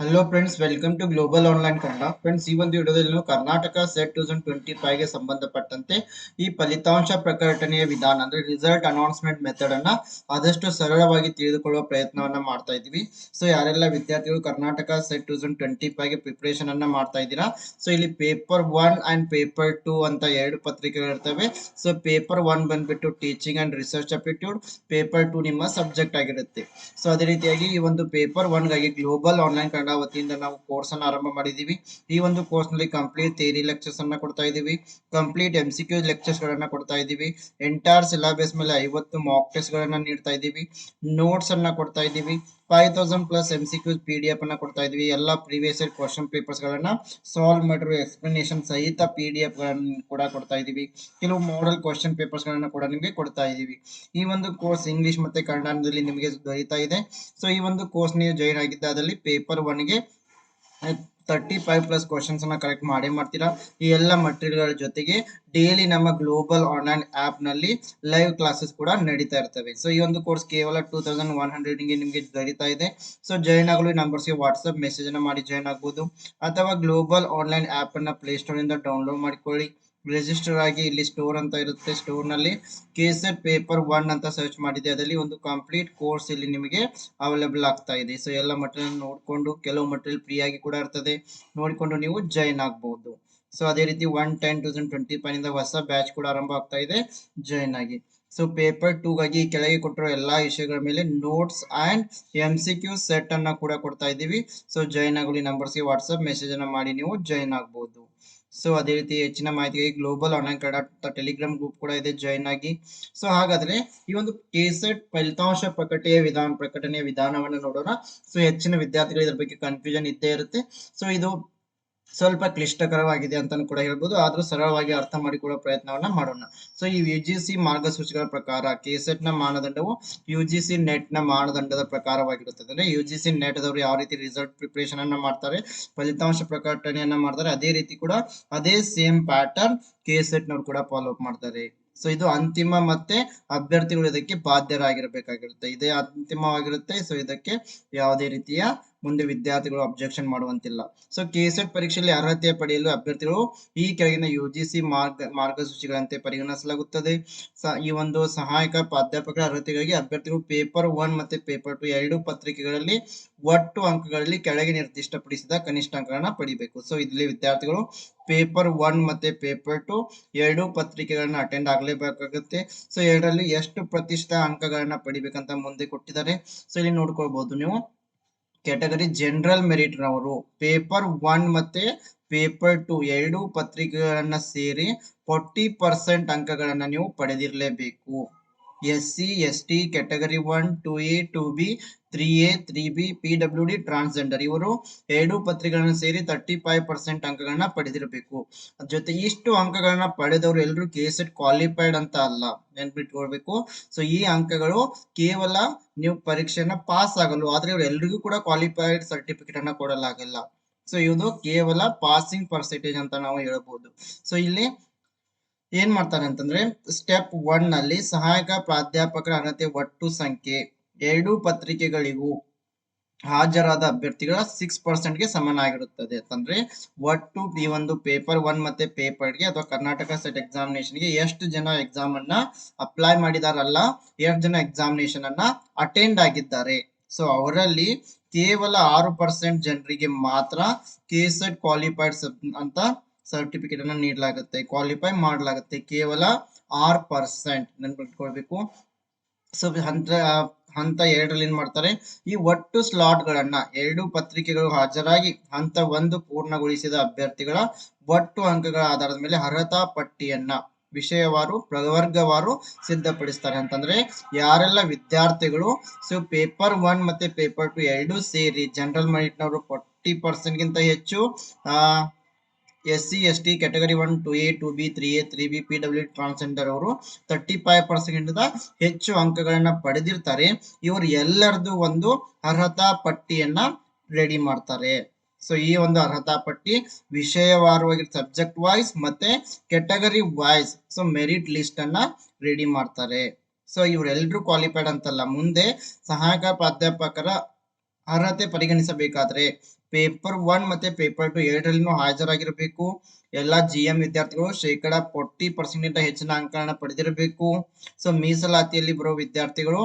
Hello friends welcome to global online Kannada friends ಈ ಒಂದು ವಿಡಿಯೋದಲ್ಲಿ ನಾವು ಕರ್ನಾಟಕ ಸೆಟ್ ತೌಸಂಡ್ ಟ್ವೆಂಟಿ ಫೈವ್ಗೆ ಸಂಬಂಧಪಟ್ಟಂತೆ ಈ ಫಲಿತಾಂಶ ಪ್ರಕಟಣೆಯ ವಿಧಾನ, ಅಂದ್ರೆ ರಿಸಲ್ಟ್ ಅನೌನ್ಸ್ಮೆಂಟ್ ಮೆಥಡ್ ಅನ್ನ ಆದಷ್ಟು ಸರಳವಾಗಿ ತಿಳಿದುಕೊಳ್ಳುವ ಪ್ರಯತ್ನವನ್ನ ಮಾಡ್ತಾ ಇದ್ದೀವಿ. ಸೊ ಯಾರೆಲ್ಲ ವಿದ್ಯಾರ್ಥಿಗಳು ಕರ್ನಾಟಕ ಸೆಟ್ ತೌಸಂಡ್ ಟ್ವೆಂಟಿ ಫೈವ್ಗೆ ಪ್ರಿಪರೇಷನ್ ಅನ್ನ ಮಾಡ್ತಾ ಇದ್ದೀರಾ? ಸೊ ಇಲ್ಲಿ paper one and paper two ಅಂತ ಎರಡು ಪತ್ರಿಕೆಗಳು ಇರ್ತವೆ. ಸೊ ಪೇಪರ್ ಒನ್ ಬಂದ್ಬಿಟ್ಟು teaching and research aptitude paper two ನಿಮ್ಮ ಸಬ್ಜೆಕ್ಟ್ ಆಗಿರುತ್ತೆ. ಸೊ ಅದೇ ರೀತಿಯಾಗಿ ಈ ಒಂದು ಪೇಪರ್ ಒನ್ಗಾಗಿ ಗ್ಲೋಬಲ್ ಆನ್ಲೈನ್ ವತಿಯಿಂದ ನಾವು ಕೋರ್ಸ್ ಅನ್ನು ಆರಂಭ ಮಾಡಿದೀವಿ ಈ ಒಂದು ಕೋರ್ಸ್ನಲ್ಲಿ ಕಂಪ್ಲೀಟ್ ಥಿಯರಿ ಲೆಕ್ಚರ್ಸ್ ಅನ್ನ ಕೊಡ್ತಾ ಇದೀವಿ complete M C Q lectures ಗಳನ್ನ ಕೊಡ್ತಾ ಇದೀವಿ ಎಂಟೈರ್ ಸಿಲೆಬಸ್ ಮೇಲೆ ಐವತ್ತು ಮಾಕ್ ಟೆಸ್ಟ್ ಗಳನ್ನ ನೀಡ್ತಾ ಇದೀವಿ ನೋಟ್ಸ್ ಅನ್ನ ಕೊಡ್ತಾ ಇದೀವಿ five thousand plus M C Qs P D F ಅನ್ನ ಕೊಡ್ತಾ ಇದ್ವಿ. ಎಲ್ಲ ಪ್ರೀವಿಯಸ್ ಇಯರ್ ಕ್ವಶನ್ ಪೇಪರ್ಸ್ ಗಳನ್ನ ಸಾಲ್ವ್ ಮಾಡಿರೋ ಎಕ್ಸ್ಪ್ಲನೇಷನ್ ಸಹಿತ ಪಿ ಡಿ ಎಫ್ ಗಳನ್ನ ಕೂಡ ಕೊಡ್ತಾ ಇದೀವಿ. ಕೆಲವು ಮಾಡಲ್ ಕ್ವಶನ್ ಪೇಪರ್ಸ್ ಗಳನ್ನ ಕೂಡ ನಿಮಗೆ ಕೊಡ್ತಾ ಇದೀವಿ ಈ ಒಂದು ಕೋರ್ಸ್ ಇಂಗ್ಲಿಷ್ ಮತ್ತೆ ಕನ್ನಡದಲ್ಲಿ ನಿಮಗೆ ದೊರೀತಾ ಇದೆ. ಸೊ ಈ ಒಂದು ಕೋರ್ಸ್ ನೀವು ಜಾಯಿನ್ ಆಗಿದ್ದಾದಲ್ಲಿ ಪೇಪರ್ ಒನ್ಗೆ ತರ್ಟಿ ಫೈವ್ ಪ್ಲಸ್ ಕ್ವಶನ್ಸ್ ಅನ್ನ ಕಲೆಕ್ಟ್ ಮಾಡೇ ಮಾಡ್ತೀರಾ? ಈ ಎಲ್ಲ ಮಟೀರಿಯಲ್ಗಳ ಜೊತೆಗೆ ಡೈಲಿ ನಮ್ಮ ಗ್ಲೋಬಲ್ ಆನ್ಲೈನ್ ಆಪ್ನಲ್ಲಿ ಲೈವ್ ಕ್ಲಾಸಸ್ ಕೂಡ ನಡೀತಾ ಇರ್ತವೆ. ಸೊ ಈ ಒಂದು ಕೋರ್ಸ್ ಕೇವಲ ಟೂ ತೌಸಂಡ್ ಒನ್ ಹಂಡ್ರೆಡ್ಗೆ ನಿಮಗೆ ದೊರೀತಾ ಇದೆ. ಸೊ ಜಾಯ್ನ್ ಆಗಲು ಈ ನಂಬರ್ಸ್ಗೆ ವಾಟ್ಸ್ಆಪ್ ಮೆಸೇಜ್ ಅನ್ನ ಮಾಡಿ ಜಾಯಿನ್ ಆಗ್ಬೋದು. ಅಥವಾ ಗ್ಲೋಬಲ್ ಆನ್ಲೈನ್ ಆಪ್ ಅನ್ನ ಪ್ಲೇಸ್ಟೋರ್ ಇಂದ ಡೌನ್ಲೋಡ್ ಮಾಡಿಕೊಳ್ಳಿ. ರಿಜಿಸ್ಟರ್ ಆಗಿ ಇಲ್ಲಿ ಸ್ಟೋರ್ ಅಂತ ಇರುತ್ತೆ. ಸ್ಟೋರ್ನಲ್ಲಿ ಕೆಸೆಟ್ ಪೇಪರ್ ಒನ್ ಅಂತ ಸರ್ಚ್ ಮಾಡಿದೆ. ಅದರಲ್ಲಿ ಒಂದು ಕಂಪ್ಲೀಟ್ ಕೋರ್ಸ್ ಇಲ್ಲಿ ನಿಮಗೆ ಅವೈಲೇಬಲ್ ಆಗ್ತಾ ಇದೆ. ಸೊ ಎಲ್ಲ ಮಟೀರಿಯಲ್ ನೋಡಿಕೊಂಡು ಕೆಲವು ಮಟೀರಿಯಲ್ ಫ್ರೀ ಆಗಿ ಕೂಡ ಇರ್ತದೆ. ನೋಡಿಕೊಂಡು ನೀವು ಜಾಯಿನ್ ಆಗಬಹುದು ಸೊ ಅದೇ ರೀತಿ one ten thousand twenty five ಇಂದ ಹೊಸ ಬ್ಯಾಚ್ ಕೂಡ ಆರಂಭ ಆಗ್ತಾ ಇದೆ. ಜಾಯಿನ್ ಆಗಿ. ಸೊ ಪೇಪರ್ ಟೂ ಗಾಗಿ ಕೆಳಗೆ ಕೊಟ್ಟಿರೋ ಎಲ್ಲಾ ವಿಷಯಗಳ ಮೇಲೆ notes and M C Q set ಅನ್ನ ಕೂಡ ಕೊಡ್ತಾ ಇದ್ದೀವಿ. ಸೊ ಜಾಯ್ನ್ ಆಗಲಿ ನಂಬರ್ಸ್ಗೆ ವಾಟ್ಸ್ಆಪ್ ಮೆಸೇಜ್ ಅನ್ನ ಮಾಡಿ ನೀವು ಜಾಯಿನ್ ಆಗಬಹುದು ಸೊ ಅದೇ ರೀತಿ ಹೆಚ್ಚಿನ ಮಾಹಿತಿಗಾಗಿ global online Kannada Telegram group ಕೂಡ ಇದೆ ಜಾಯ್ನ್ ಆಗಿ. ಸೊ ಹಾಗಾದ್ರೆ ಈ ಒಂದು ಕೆಸೆಟ್ ಫಲಿತಾಂಶ ಪ್ರಕಟಣೆಯ ವಿಧಾನ, ಪ್ರಕಟಣೆಯ ವಿಧಾನವನ್ನು ನೋಡೋಣ. ಸೊ ಹೆಚ್ಚಿನ ವಿದ್ಯಾರ್ಥಿಗಳು ಇದ್ರ ಬಗ್ಗೆ ಕನ್ಫ್ಯೂಷನ್ ಇದ್ದೇ ಇರುತ್ತೆ. ಸೊ ಇದು ಸ್ವಲ್ಪ ಕ್ಲಿಷ್ಟಕರವಾಗಿದೆ ಅಂತಾನು ಕೂಡ ಹೇಳ್ಬೋದು. ಆದ್ರೂ ಸರಳವಾಗಿ ಅರ್ಥ ಮಾಡಿಕೊಳ್ಳುವ ಪ್ರಯತ್ನವನ್ನ ಮಾಡೋಣ. ಸೊ ಈ ಯು ಜಿ ಸಿ ಮಾರ್ಗಸೂಚಿಗಳ ಪ್ರಕಾರ ಕೆಸೆಟ್ನ ಮಾನದಂಡವು ಯು ಜಿ ಸಿ ನೆಟ್ನ ಮಾನದಂಡದ ಪ್ರಕಾರವಾಗಿರುತ್ತದೆ. ಅಂದ್ರೆ ಯು ಜಿ ಸಿ ನೆಟ್ ದವರು ಯಾವ ರೀತಿ ರಿಸಲ್ಟ್ ಪ್ರಿಪರೇಷನ್ ಅನ್ನ ಮಾಡ್ತಾರೆ, ಫಲಿತಾಂಶ ಪ್ರಕಟಣೆಯನ್ನ ಮಾಡ್ತಾರೆ, ಅದೇ ರೀತಿ ಕೂಡ ಅದೇ ಸೇಮ್ ಪ್ಯಾಟರ್ನ್ ಕೆಸೆಟ್ ನವರು ಕೂಡ ಫಾಲೋ ಅಪ್ ಮಾಡ್ತಾರೆ. ಸೊ ಇದು ಅಂತಿಮ ಮತ್ತೆ ಅಭ್ಯರ್ಥಿಗಳು ಇದಕ್ಕೆ ಬಾಧ್ಯರಾಗಿರ್ಬೇಕಾಗಿರುತ್ತೆ. ಇದೇ ಅಂತಿಮವಾಗಿರುತ್ತೆ. ಸೊ ಇದಕ್ಕೆ ಯಾವುದೇ ರೀತಿಯ ಮುಂದೆ ವಿದ್ಯಾರ್ಥಿಗಳು ಅಬ್ಜೆಕ್ಷನ್ ಮಾಡುವಂತಿಲ್ಲ. ಸೊ ಕೆಸೆಟ್ ಪರೀಕ್ಷೆಯಲ್ಲಿ ಅರ್ಹತೆ ಪಡೆಯಲು ಅಭ್ಯರ್ಥಿಗಳು ಈ ಕೆಳಗಿನ ಯು ಜಿ ಸಿ ಮಾರ್ಗ, ಮಾರ್ಗಸೂಚಿಗಳಂತೆ ಪರಿಗಣಿಸಲಾಗುತ್ತದೆ. ಈ ಒಂದು ಸಹಾಯಕ ಪ್ರಾಧ್ಯಾಪಕರ ಅರ್ಹತೆಗಾಗಿ ಅಭ್ಯರ್ಥಿಗಳು ಪೇಪರ್ ಒನ್ ಮತ್ತೆ ಪೇಪರ್ ಟು ಎರಡು ಪತ್ರಿಕೆಗಳಲ್ಲಿ ಒಟ್ಟು ಅಂಕಗಳಲ್ಲಿ ಕೆಳಗೆ ನಿರ್ದಿಷ್ಟಪಡಿಸಿದ ಕನಿಷ್ಠ ಅಂಕಗಳನ್ನ ಪಡಿಬೇಕು. ಸೊ ಇಲ್ಲಿ ವಿದ್ಯಾರ್ಥಿಗಳು ಪೇಪರ್ ಒನ್ ಮತ್ತೆ ಪೇಪರ್ ಟು ಎರಡು ಪತ್ರಿಕೆಗಳನ್ನ ಅಟೆಂಡ್ ಆಗಲೇಬೇಕಾಗುತ್ತೆ. ಸೊ ಎರಡರಲ್ಲಿ ಎಷ್ಟು ಪ್ರತಿಷ್ಠಿತ ಅಂಕಗಳನ್ನ ಪಡಿಬೇಕಂತ ಮುಂದೆ ಕೊಟ್ಟಿದ್ದಾರೆ. ಸೊ ಇಲ್ಲಿ ನೋಡ್ಕೊಳ್ಬಹುದು ನೀವು. ಕ್ಯಾಟಗರಿ ಜನರಲ್ ಮೆರಿಟ್ ನವರು. ಪೇಪರ್ ಒನ್ ಮತ್ತೆ ಪೇಪರ್ ಟು ಎರಡು ಪತ್ರಿಕೆಗಳನ್ನ ಸೇರಿ ಫೋರ್ಟಿ ಪರ್ಸೆಂಟ್ ಅಂಕಗಳನ್ನು ನೀವು ಪಡೆದಿರಲೇಬೇಕು. S C S T category one, two A, two B, three A, three B, P W D, transgender. ಇವರು ಎರಡು ಪತ್ರಿಕೆಗಳನ್ನ ಸೇರಿ ತರ್ಟಿ ಫೈವ್ ಪರ್ಸೆಂಟ್ ಅಂಕಗಳನ್ನ ಪಡೆದಿರಬೇಕು. ಜೊತೆ ಇಷ್ಟು ಅಂಕಗಳನ್ನ ಪಡೆದವರು ಎಲ್ಲರೂ ಕೆಸೆಟ್ ಕ್ವಾಲಿಫೈಡ್ ಅಂತ ಅಲ್ಲ, ನೆನ್ಪಿಟ್ಕೊಳ್ಬೇಕು. ಸೊ ಈ ಅಂಕಗಳು ಕೇವಲ ನೀವು ಪರೀಕ್ಷೆಯನ್ನ ಪಾಸ್ ಆಗಲು ಆದ್ರೆ ಇವರು ಎಲ್ರಿಗೂ ಕೂಡ ಕ್ವಾಲಿಫೈಡ್ ಸರ್ಟಿಫಿಕೇಟ್ ಅನ್ನ ಕೊಡಲಾಗಿಲ್ಲ. ಸೊ ಇದು ಕೇವಲ ಪಾಸಿಂಗ್ ಪರ್ಸೆಂಟೇಜ್ ಅಂತ ನಾವು ಹೇಳ್ಬೋದು. ಸೊ ಇಲ್ಲಿ ಏನ್ ಮಾಡ್ತಾರೆ ಅಂತಂದ್ರೆ ಸ್ಟೆಪ್ ಒನ್ನಲ್ಲಿ ಸಹಾಯಕ ಪ್ರಾಧ್ಯಾಪಕರ ಅರ್ಹತೆ ಒಟ್ಟು ಸಂಖ್ಯೆ. ಎರಡು ಪತ್ರಿಕೆಗಳಿಗೂ ಹಾಜರಾದ ಅಭ್ಯರ್ಥಿಗಳ ಸಿಕ್ಸ್ ಪರ್ಸೆಂಟ್ಗೆ ಸಮನಾಗಿರುತ್ತದೆ. ಅಂತಂದ್ರೆ ಒಟ್ಟು ಈ ಒಂದು ಪೇಪರ್ ಒನ್ ಮತ್ತೆ ಪೇಪರ್ಗೆ ಅಥವಾ ಕರ್ನಾಟಕ ಸೆಟ್ ಎಕ್ಸಾಮಿನೇಷನ್ಗೆ ಎಷ್ಟು ಜನ ಎಕ್ಸಾಮ್ ಅನ್ನ ಅಪ್ಲೈ ಮಾಡಿದಾರಲ್ಲ, ಎಷ್ಟು ಜನ ಎಕ್ಸಾಮಿನೇಷನ್ ಅನ್ನ ಅಟೆಂಡ್ ಆಗಿದ್ದಾರೆ. ಸೊ ಅವರಲ್ಲಿ ಕೇವಲ ಆರು ಪರ್ಸೆಂಟ್ ಜನರಿಗೆ ಮಾತ್ರ ಕೆ ಸೆಟ್ ಕ್ವಾಲಿಫೈಡ್ ಅಂತ ಸರ್ಟಿಫಿಕೇಟ್ ಅನ್ನ ನೀಡಲಾಗುತ್ತೆ ಕ್ವಾಲಿಫೈ ಮಾಡಲಾಗುತ್ತೆ, ಕೇವಲ ಆರ್ ಪರ್ಸೆಂಟ್ ನೆನ್ಪಿಟ್ಕೊಳ್ಬೇಕು. ಸೊ ಹಂತ ಹಂತ ಎರಡರಲ್ಲಿ ಏನ್ ಮಾಡ್ತಾರೆ, ಈ ಒಟ್ಟು ಸ್ಲಾಟ್ ಗಳನ್ನ, ಎರಡು ಪತ್ರಿಕೆಗಳು ಹಾಜರಾಗಿ ಹಂತ ಒಂದು ಪೂರ್ಣಗೊಳಿಸಿದ ಅಭ್ಯರ್ಥಿಗಳ ಒಟ್ಟು ಅಂಕಗಳ ಆಧಾರದ ಮೇಲೆ ಅರ್ಹತಾ ಪಟ್ಟಿಯನ್ನ ವಿಷಯವಾರು, ಪ್ರವರ್ಗವಾರು ಸಿದ್ಧಪಡಿಸ್ತಾರೆ. ಅಂತಂದ್ರೆ, ಯಾರೆಲ್ಲ ವಿದ್ಯಾರ್ಥಿಗಳು ಸೊ ಪೇಪರ್ ಒನ್ ಮತ್ತೆ ಪೇಪರ್ ಟು ಎರಡು ಸೇರಿ ಜನರಲ್ ಮೆರಿಟ್ ನವರು ಫೋರ್ಟಿ ಪರ್ಸೆಂಟ್ ಗಿಂತ ಹೆಚ್ಚು, ಆ S C S T category one, two A, two B, three A, three B, P W transgender ಅವರು ತರ್ಟಿ ಫೈವ್ ಪರ್ಸೆಂಟ್ ಹೆಚ್ಚು ಅಂಕಗಳನ್ನ ಪಡೆದಿರ್ತಾರೆ. ಇವರು ಎಲ್ಲರದು ಒಂದು ಅರ್ಹತಾ ಪಟ್ಟಿಯನ್ನ ರೆಡಿ ಮಾಡ್ತಾರೆ. ಸೊ ಈ ಒಂದು ಅರ್ಹತಾ ಪಟ್ಟಿ ವಿಷಯವಾರವಾಗಿ ಸಬ್ಜೆಕ್ಟ್ ವೈಸ್ ಮತ್ತೆ category wise so merit list ಅನ್ನ ರೆಡಿ ಮಾಡ್ತಾರೆ. ಸೊ ಇವರೆಲ್ಲರೂ ಕ್ವಾಲಿಫೈಡ್ ಅಂತಲ್ಲ, ಮುಂದೆ ಸಹಾಯಕ ಪ್ರಾಧ್ಯಾಪಕರ ಅರ್ಹತೆ ಪರಿಗಣಿಸಬೇಕಾದ್ರೆ ಪೇಪರ್ ಒನ್ ಮತ್ತೆ ಪೇಪರ್ ಟು ಎರಡರಲ್ಲಿನೂ ಹಾಜರಾಗಿರಬೇಕು. ಎಲ್ಲಾ ಜಿ ಎಂ ವಿದ್ಯಾರ್ಥಿಗಳು ಶೇಕಡ ಫೋರ್ಟಿ ಪರ್ಸೆಂಟ್ ಹೆಚ್ಚಿನ ಅಂಕಗಳನ್ನ ಪಡೆದಿರಬೇಕು. ಸೊ ಮೀಸಲಾತಿಯಲ್ಲಿ ಬರೋ ವಿದ್ಯಾರ್ಥಿಗಳು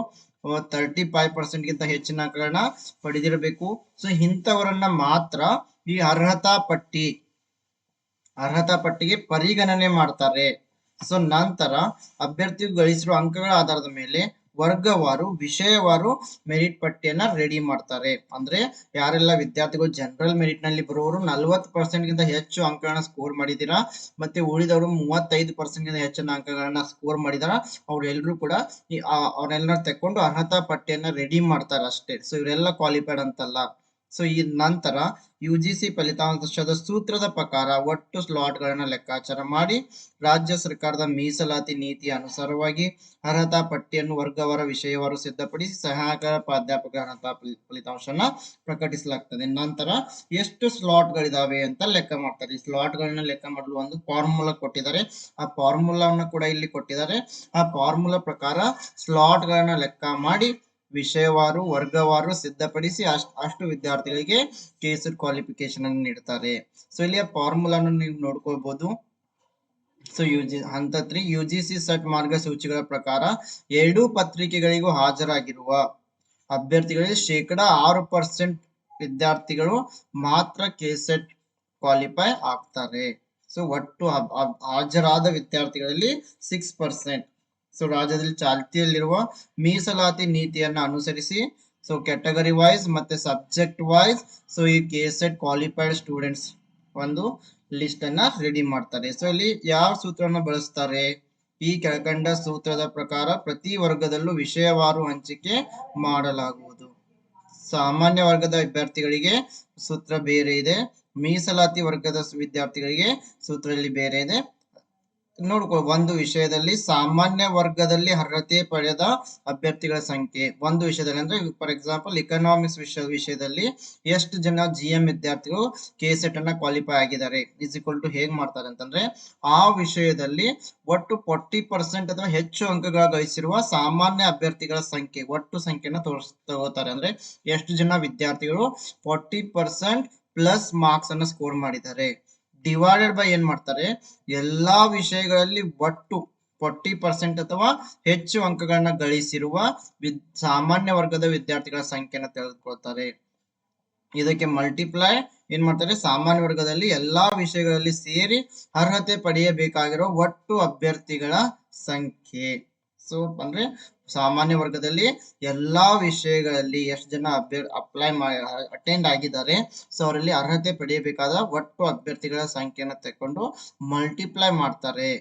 ತರ್ಟಿ ಫೈವ್ ಪರ್ಸೆಂಟ್ ಗಿಂತ ಹೆಚ್ಚಿನ ಅಂಕಗಳನ್ನ ಪಡೆದಿರಬೇಕು. ಸೊ ಇಂಥವರನ್ನ ಮಾತ್ರ ಈ ಅರ್ಹತಾ ಪಟ್ಟಿ, ಅರ್ಹತಾ ಪಟ್ಟಿಗೆ ಪರಿಗಣನೆ ಮಾಡ್ತಾರೆ. ಸೊ ನಂತರ ಅಭ್ಯರ್ಥಿ ಗಳಿಸಿರುವ ಅಂಕಗಳ ಆಧಾರದ ಮೇಲೆ ವರ್ಗವಾರು, ವಿಷಯವಾರು ಮೆರಿಟ್ ಪಟ್ಟಿಯನ್ನ ರೆಡಿ ಮಾಡ್ತಾರೆ. ಅಂದ್ರೆ ಯಾರೆಲ್ಲ ವಿದ್ಯಾರ್ಥಿಗಳು ಜನರಲ್ ಮೆರಿಟ್ನಲ್ಲಿ ಬರುವವರು, ನಲ್ವತ್ತು ಪರ್ಸೆಂಟ್ ಗಿಂತ ಹೆಚ್ಚು ಅಂಕಗಳನ್ನ ಸ್ಕೋರ್ ಮಾಡಿದ್ದೀರಾ? ಮತ್ತೆ ಉಳಿದವರು ಮೂವತ್ತೈದು ಪರ್ಸೆಂಟ್ ಗಿಂತ ಹೆಚ್ಚಿನ ಅಂಕಗಳನ್ನ ಸ್ಕೋರ್ ಮಾಡಿದಾರ? ಅವ್ರೆಲ್ಲರೂ ಕೂಡ ಈ ಅವ್ರೆಲ್ಲ ತಕೊಂಡು ಅರ್ಹತಾ ಪಟ್ಟಿಯನ್ನ ರೆಡಿ ಮಾಡ್ತಾರೆ ಅಷ್ಟೇ ಸೊ ಇವರೆಲ್ಲ ಕ್ವಾಲಿಫೈಡ್ ಅಂತಲ್ಲ. ಸೊ ಈ ನಂತರ ಯು ಜಿ ಸಿ ಫಲಿತಾಂಶದ ಸೂತ್ರದ ಪ್ರಕಾರ ಒಟ್ಟು ಸ್ಲಾಟ್ ಗಳನ್ನ ಲೆಕ್ಕಾಚಾರ ಮಾಡಿ ರಾಜ್ಯ ಸರ್ಕಾರದ ಮೀಸಲಾತಿ ನೀತಿ ಅನುಸಾರವಾಗಿ ಅರ್ಹತಾ ಪಟ್ಟಿಯನ್ನು ವರ್ಗವರ ವಿಷಯವಾರು ಸಿದ್ಧಪಡಿಸಿ ಸಹಾಯಕ ಪ್ರಾಧ್ಯಾಪಕ ಅರ್ಹತಾ ಫಲಿ- ಫಲಿತಾಂಶನ ಪ್ರಕಟಿಸಲಾಗ್ತದೆ. ನಂತರ ಎಷ್ಟು ಸ್ಲಾಟ್ ಗಳಿದಾವೆ ಅಂತ ಲೆಕ್ಕ ಮಾಡ್ತಾರೆ. ಈ ಸ್ಲಾಟ್ ಗಳನ್ನ ಲೆಕ್ಕ ಮಾಡಲು ಒಂದು ಫಾರ್ಮುಲಾ ಕೊಟ್ಟಿದ್ದಾರೆ. ಆ ಫಾರ್ಮುಲಾವನ್ನು ಕೂಡ ಇಲ್ಲಿ ಕೊಟ್ಟಿದ್ದಾರೆ. ಆ ಫಾರ್ಮುಲಾ ಪ್ರಕಾರ ಸ್ಲಾಟ್ ಗಳನ್ನ ಲೆಕ್ಕ ಮಾಡಿ ವಿಷಯವಾರು, ವರ್ಗವಾರು ಸಿದ್ಧಪಡಿಸಿ ಅಷ್ಟ್ ಅಷ್ಟು ವಿದ್ಯಾರ್ಥಿಗಳಿಗೆ ಕೇಸರ್ ಕ್ವಾಲಿಫಿಕೇಶನ್ ಅನ್ನು ನೀಡ್ತಾರೆ. ಸೊ ಇಲ್ಲಿ ಫಾರ್ಮುಲಾ ನೀವು ನೋಡ್ಕೊಳ್ಬಹುದು ಸೊ ಯು ಜಿ ಹಂತ three U G C SET ಮಾರ್ಗಸೂಚಿಗಳ ಪ್ರಕಾರ ಎರಡೂ ಪತ್ರಿಕೆಗಳಿಗೂ ಹಾಜರಾಗಿರುವ ಅಭ್ಯರ್ಥಿಗಳಲ್ಲಿ ಶೇಕಡ ಆರು ಪರ್ಸೆಂಟ್ ವಿದ್ಯಾರ್ಥಿಗಳು ಮಾತ್ರ ಕೆಸೆಟ್ ಕ್ವಾಲಿಫೈ ಆಗ್ತಾರೆ. ಸೊ ಒಟ್ಟು ಹಾಜರಾದ ವಿದ್ಯಾರ್ಥಿಗಳಲ್ಲಿ ಸಿಕ್ಸ್ ಪರ್ಸೆಂಟ್ ಸೊ ರಾಜ್ಯದಲ್ಲಿ ಚಾಲ್ತಿಯಲ್ಲಿರುವ ಮೀಸಲಾತಿ ನೀತಿಯನ್ನ ಅನುಸರಿಸಿ ಸೊ ಕ್ಯಾಟಗರಿ ವೈಸ್ ಮತ್ತೆ ಸಬ್ಜೆಕ್ಟ್ ವೈಸ್ ಸೊ ಈ ಕೆಸೆಟ್ ಕ್ವಾಲಿಫೈಡ್ ಸ್ಟೂಡೆಂಟ್ಸ್ ಒಂದು ಲಿಸ್ಟ್ ಅನ್ನ ರೆಡಿ ಮಾಡ್ತಾರೆ. ಸೊ ಇಲ್ಲಿ ಯಾವ ಸೂತ್ರವನ್ನ ಬಳಸ್ತಾರೆ? ಈ ಕೆಳಕಂಡ ಸೂತ್ರದ ಪ್ರಕಾರ ಪ್ರತಿ ವರ್ಗದಲ್ಲೂ ವಿಷಯವಾರು ಹಂಚಿಕೆ ಮಾಡಲಾಗುವುದು. ಸಾಮಾನ್ಯ ವರ್ಗದ ವಿದ್ಯಾರ್ಥಿಗಳಿಗೆ ಸೂತ್ರ ಬೇರೆ ಇದೆ. ಮೀಸಲಾತಿ ವರ್ಗದ ವಿದ್ಯಾರ್ಥಿಗಳಿಗೆ ಸೂತ್ರದಲ್ಲಿ ಬೇರೆ ಇದೆ. ನೋಡ್ಕೊ ಒಂದು ವಿಷಯದಲ್ಲಿ ಸಾಮಾನ್ಯ ವರ್ಗದಲ್ಲಿ ಅರ್ಹತೆ ಪಡೆದ ಅಭ್ಯರ್ಥಿಗಳ ಸಂಖ್ಯೆ. ಒಂದು ವಿಷಯದಲ್ಲಿ ಅಂದ್ರೆ ಫಾರ್ ಎಕ್ಸಾಂಪಲ್ ಇಕನಾಮಿಕ್ಸ್ ವಿಷಯ ವಿಷಯದಲ್ಲಿ ಎಷ್ಟು ಜನ ಜಿ ಎಂ ವಿದ್ಯಾರ್ಥಿಗಳು ಕೆ ಸೆಟ್ ಅನ್ನ ಕ್ವಾಲಿಫೈ ಆಗಿದ್ದಾರೆ? ಇಸ್ ಈಕ್ವಲ್ ಟು ಹೇಗ್ ಮಾಡ್ತಾರೆ ಅಂತಂದ್ರೆ, ಆ ವಿಷಯದಲ್ಲಿ ಒಟ್ಟು ಫೋರ್ಟಿ ಪರ್ಸೆಂಟ್ ಅಥವಾ ಹೆಚ್ಚು ಅಂಕಗಳ ಗಳಿಸಿರುವ ಸಾಮಾನ್ಯ ಅಭ್ಯರ್ಥಿಗಳ ಸಂಖ್ಯೆ, ಒಟ್ಟು ಸಂಖ್ಯೆನ ತೋರಿಸ್ ತಗೋತಾರೆ. ಅಂದ್ರೆ ಎಷ್ಟು ಜನ ವಿದ್ಯಾರ್ಥಿಗಳು ಫೋರ್ಟಿ ಪರ್ಸೆಂಟ್ ಪ್ಲಸ್ ಮಾರ್ಕ್ಸ್ ಅನ್ನ ಸ್ಕೋರ್ ಮಾಡಿದ್ದಾರೆ? ಡಿವೈಡೆಡ್ ಬೈ ಏನ್ ಮಾಡ್ತಾರೆ? ಎಲ್ಲಾ ವಿಷಯಗಳಲ್ಲಿ ಒಟ್ಟು ಫೋರ್ಟಿ ಪರ್ಸೆಂಟ್ ಅಥವಾ ಹೆಚ್ಚು ಅಂಕಗಳನ್ನ ಗಳಿಸಿರುವ ಸಾಮಾನ್ಯ ವರ್ಗದ ವಿದ್ಯಾರ್ಥಿಗಳ ಸಂಖ್ಯೆನ ತೆಗೆದುಕೊಳ್ತಾರೆ. ಇದಕ್ಕೆ ಮಲ್ಟಿಪ್ಲೈ ಏನ್ ಮಾಡ್ತಾರೆ? ಸಾಮಾನ್ಯ ವರ್ಗದಲ್ಲಿ ಎಲ್ಲಾ ವಿಷಯಗಳಲ್ಲಿ ಸೇರಿ ಅರ್ಹತೆ ಪಡೆಯಬೇಕಾಗಿರೋ ಒಟ್ಟು ಅಭ್ಯರ್ಥಿಗಳ ಸಂಖ್ಯೆ. ಸೊ ಅಂದ್ರೆ ಸಾಮಾನ್ಯ ವರ್ಗದಲ್ಲಿ ಎಲ್ಲಾ ವಿಷಯಗಳಲ್ಲಿ ಎಷ್ಟು ಜನ ಅಭ್ಯರ್ ಅಪ್ಲೈ ಅಟೆಂಡ್ ಆಗಿದ್ದಾರೆ ಸೊ ಅವರಲ್ಲಿ ಅರ್ಹತೆ ಪಡೆಯಬೇಕಾದ ಒಟ್ಟು ಅಭ್ಯರ್ಥಿಗಳ ಸಂಖ್ಯೆನ ತಕೊಂಡು ಮಲ್ಟಿಪ್ಲೈ ಮಾಡ್ತಾರೆ.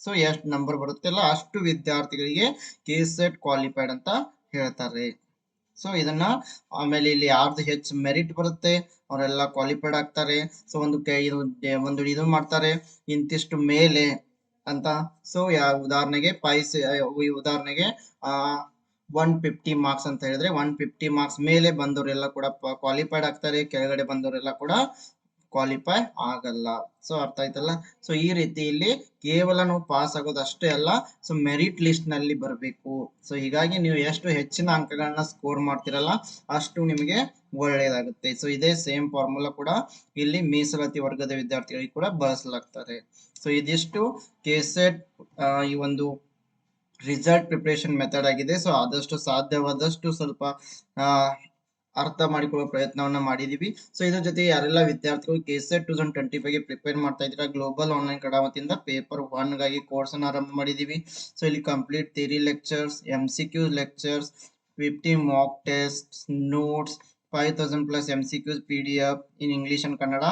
ಸೊ ಎಷ್ಟು ನಂಬರ್ ಬರುತ್ತಿಲ್ಲ ಅಷ್ಟು ವಿದ್ಯಾರ್ಥಿಗಳಿಗೆ ಕೆ ಸೆಟ್ ಕ್ವಾಲಿಫೈಡ್ ಅಂತ ಹೇಳ್ತಾರೆ. ಸೊ ಇದನ್ನ ಆಮೇಲೆ ಇಲ್ಲಿ ಯಾರ್ದು ಹೆಚ್ಚು ಮೆರಿಟ್ ಬರುತ್ತೆ, ಅವರೆಲ್ಲ ಕ್ವಾಲಿಫೈಡ್ ಆಗ್ತಾರೆ. ಸೊ ಒಂದು ಕೈ ಒಂದು ಇದು ಮಾಡ್ತಾರೆ. ಇಂತಿಷ್ಟು ಮೇಲೆ ಅಂತ. ಸೊ ಯಾ ಉದಾಹರಣೆಗೆ ಪೈಸ್ ಉದಾಹರಣೆಗೆ, ಆ ಒನ್ ಫಿಫ್ಟಿ ಮಾರ್ಕ್ಸ್ ಅಂತ ಹೇಳಿದ್ರೆ ಒನ್ ಫಿಫ್ಟಿ ಮಾರ್ಕ್ಸ್ ಮೇಲೆ ಬಂದವರೆಲ್ಲ ಕೂಡ ಕ್ವಾಲಿಫೈಡ್ ಆಗ್ತಾರೆ, ಕೆಳಗಡೆ ಬಂದವರೆಲ್ಲ ಕೂಡ ಕ್ವಾಲಿಫೈ ಆಗಲ್ಲ. ಸೊ ಅರ್ಥ ಆಯ್ತಲ್ಲ? ಸೊ ಈ ರೀತಿ ಇಲ್ಲಿ ಕೇವಲ ನಾವು ಪಾಸ್ ಆಗೋದು ಅಷ್ಟೇ ಅಲ್ಲ ಸೊ ಮೆರಿಟ್ ಲಿಸ್ಟ್ನಲ್ಲಿ ಬರಬೇಕು. ಸೊ ಹೀಗಾಗಿ ನೀವು ಎಷ್ಟು ಹೆಚ್ಚಿನ ಅಂಕಗಳನ್ನ ಸ್ಕೋರ್ ಮಾಡ್ತಿರಲ್ಲ, ಅಷ್ಟು ನಿಮಗೆ ಒಳ್ಳೆಯದಾಗುತ್ತೆ. ಸೊ ಇದೇ ಸೇಮ್ ಫಾರ್ಮುಲಾ ಕೂಡ ಇಲ್ಲಿ ಮೀಸಲಾತಿ ವರ್ಗದ ವಿದ್ಯಾರ್ಥಿಗಳಿಗೆ ಕೂಡ ಬಳಸಲಾಗ್ತದೆ. ಸೊ ಇದಿಷ್ಟು ಕೆಸೆಟ್ ಈ ಒಂದು ರಿಸಲ್ಟ್ ಪ್ರಿಪರೇಷನ್ ಮೆಥಡ್ ಆಗಿದೆ. ಸೊ ಆದಷ್ಟು ಸಾಧ್ಯವಾದಷ್ಟು ಸ್ವಲ್ಪ ಅರ್ಥ ಮಾಡಿಕೊಳ್ಳೋ ಪ್ರಯತ್ನವನ್ನ ಮಾಡಿದೀವಿ. ಸೊ ಇದ್ರ ಜೊತೆ ಯಾರೆಲ್ಲ ವಿದ್ಯಾರ್ಥಿಗಳು KSET two thousand twenty five prepare ಮಾಡ್ತಾ ಇದ್ದೀರಾ ಗ್ಲೋಬಲ್ ಆನ್ಲೈನ್ ಕಡ ವತಿಯಿಂದ ಪೇಪರ್ ಒನ್ಗಾಗಿ ಕೋರ್ಸ್ ಅನ್ನ ಆರಂಭ ಮಾಡಿದೀವಿ. ಸೊ ಇಲ್ಲಿ complete theory lectures M C Q lectures fifty mock test notes five thousand plus M C Qs P D F in English and Kannada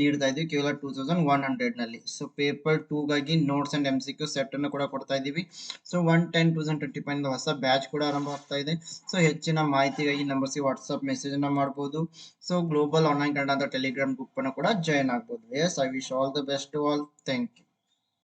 ನೀಡ್ತಾ ಇದ್ವಿ, ಕೇವಲ ಟೂ ತೌಸಂಡ್ ಒನ್ ಹಂಡ್ರೆಡ್ನಲ್ಲಿ. ಸೊ ಪೇಪರ್ ಟೂ ಗಾಗಿ notes and M C Q set ಅನ್ನು ಕೂಡ ಕೊಡ್ತಾ ಇದ್ದೀವಿ. So one ten thousand twenty five ಹೊಸ ಬ್ಯಾಚ್ ಕೂಡ ಆರಂಭ ಆಗ್ತಾ ಇದೆ. ಸೊ ಹೆಚ್ಚಿನ ಮಾಹಿತಿಗಾಗಿ ನಂಬರ್ಸ್ಗೆ ವಾಟ್ಸಪ್ ಮೆಸೇಜ್ ಅನ್ನ ಮಾಡಬಹುದು so global online Kannada Telegram ಗ್ರೂಪನ್ನು ಕೂಡ ಜಾಯ್ನ್ ಆಗ್ಬೋದು. Yes I wish all the best all thank you